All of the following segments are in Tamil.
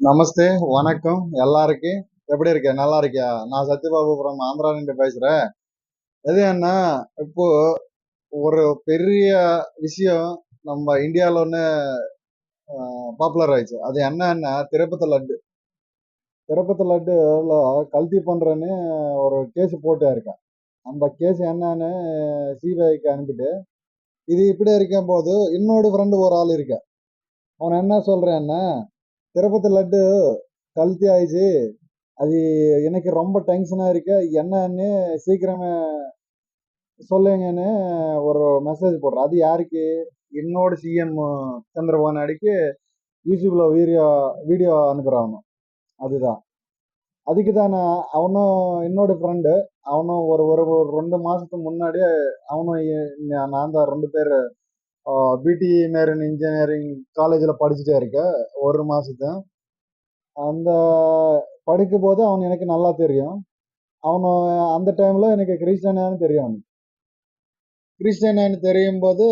நமஸ்தே வணக்கம். எல்லாருக்கும்? எப்படி இருக்க? நல்லா இருக்கியா? நான் சத்யபாபுபுரம் ஆந்திரா நின்று பேசுறேன். எது என்ன? இப்போ ஒரு பெரிய விஷயம் நம்ம இந்தியாவில் ஒன்று பாப்புலர் ஆயிடுச்சு. அது என்னன்னா திருப்பதி லட்டு. திருப்பதி லட்டுல கல்தி பண்றேன்னு ஒரு கேஸ் போட்டே இருக்கேன். அந்த கேஸ் என்னன்னு சிபிஐக்கு அனுப்பிட்டு இது இப்படி இருக்கும் போது இன்னொரு ஃப்ரெண்டு ஒரு ஆள் இருக்க அவன் என்ன சொல்றேன்னா திருப்பதி லட்டு கழுத்தி ஆயிடுச்சு. அது எனக்கு ரொம்ப டென்ஷனாக இருக்கு. என்னன்னு சீக்கிரமே சொல்லுங்கன்னு ஒரு மெசேஜ் போடுறேன். அது யாருக்கு? என்னோட சிஎம் சந்திரபாபு நாயுடுக்கு யூடியூப்ல வீடியோ வீடியோ அனுப்புகிறான் அதுதான். அதுக்கு தான் நான் அவனும் என்னோட ஃப்ரெண்டு அவனும் ஒரு ஒரு ஒரு ரெண்டு மாதத்துக்கு முன்னாடியே அவனும் நான் தான் ரெண்டு பேர் பிடி மேரன் இன்ஜினியரிங் காலேஜில் படிச்சுட்டே இருக்கேன். ஒரு மாதத்து அந்த படிக்கும் போது அவன் எனக்கு நல்லா தெரியும். அவனு அந்த டைமில் எனக்கு கிறிஸ்டியனான்னு தெரியும் அவனுக்கு. கிறிஸ்டியனான்னு தெரியும் போது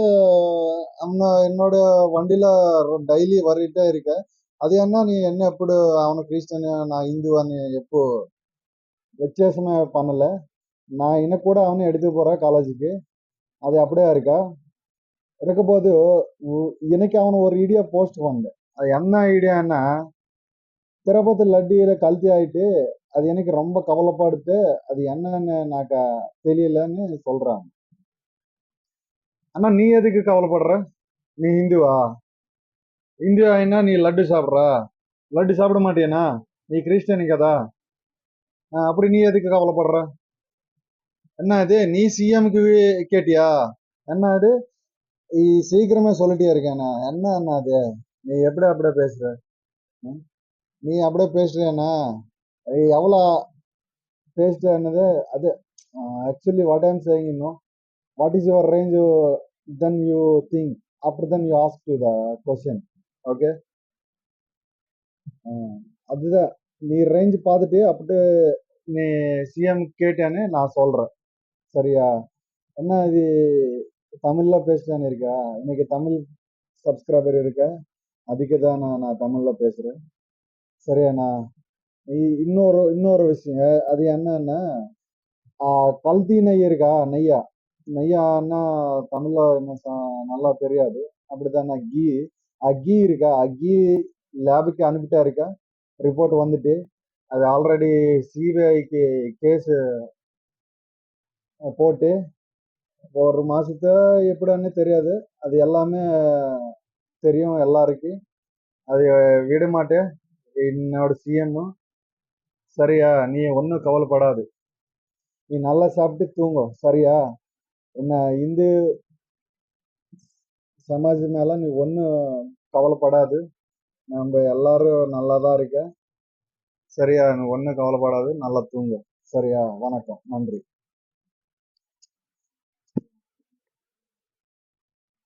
அவனை என்னோட வண்டியில் டெய்லி வரிட்டே இருக்க. அது என்ன நீ என்ன எப்படி அவனை கிறிஸ்டியன் நான் இந்துவான்னு எப்போ வித்தியாசமே பண்ணலை. நான் இன்னும் கூட அவனை எடுத்து போகிறேன் காலேஜுக்கு அது அப்படியே இருக்கா? இருக்கும்போது உ- எனக்கு அவன் ஒரு ஐடியா போஸ்ட் பண்ணேன் அது என்ன ஐடியான்னா తిరుపతి లడ్డీలో కల్తీ ஆயிட்டு அது எனக்கு ரொம்ப கவலைப்படுத்து அது என்னன்னு நாக்க தெரியலன்னு சொல்றாங்க அண்ணா நீ எதுக்கு கவலைப்படுற நீ இந்துவா இந்து ஆயினா நீ லட்டு சாப்பிட்ற லட்டு சாப்பிட மாட்டியானா நீ கிறிஸ்டியனு கதா ஆஹ் அப்படி நீ எதுக்கு கவலைப்படுற என்ன இது நீ சிஎம்க்கு கேட்டியா என்ன இது நீ சீக்கிரமே சொல்லிட்டே இருக்கேண்ணா என்ன அண்ணா அது? நீ எப்படி அப்படியே பேசுற? ம்? நீ அப்படியே பேசுறியாண்ணா? எவ்வளோ பேசுறது அது ஆக்சுவலி வாட் ஐம் சேயிங் இன்னும் what is your range then you think after then you ask to the question okay அதுதான். நீ ரேஞ்ச் பார்த்துட்டு அப்படி நீ சிஎம் கேட்டேன்னு நான் சொல்கிறேன் சரியா? என்ன இது? தமிழில் பேசுகிறேன்னு இருக்கா? இன்னைக்கு தமிழ் சப்ஸ்கிரைபர் இருக்க அதுக்கு தான் நான் நான் தமிழில் பேசுகிறேன் சரியாண்ணா இன்னொரு இன்னொரு விஷயம் அது என்னன்னா கல்தி நெய் இருக்கா? நெய்யா? நெய்யான்னா தமிழ்ல என்ன நல்லா தெரியாது. அப்படிதான் கீ. அக்கி இருக்கா? அக்கி லேபுக்கு அனுப்பிட்டா இருக்கா ரிப்போர்ட் வந்துட்டு. அது ஆல்ரெடி சிபிஐக்கு கேஸ் போட்டு ஒரு மாதத்தை எப்படின்னு தெரியாது. அது எல்லாமே தெரியும் எல்லாருக்கும். அது விட மாட்டேன். என்னோட சிஎம்மு சரியா நீ ஒன்றும் கவலைப்படாது. நீ நல்லா சாப்பிட்டு தூங்கும் சரியா? என்ன இந்து சமாஜ் மேலே நீ ஒன்றும் கவலைப்படாது. நம்ம எல்லாரும் நல்லா தான் இருக்க சரியா ஒன்றும் கவலைப்படாது. நல்லா தூங்கும் சரியா? வணக்கம். நன்றி.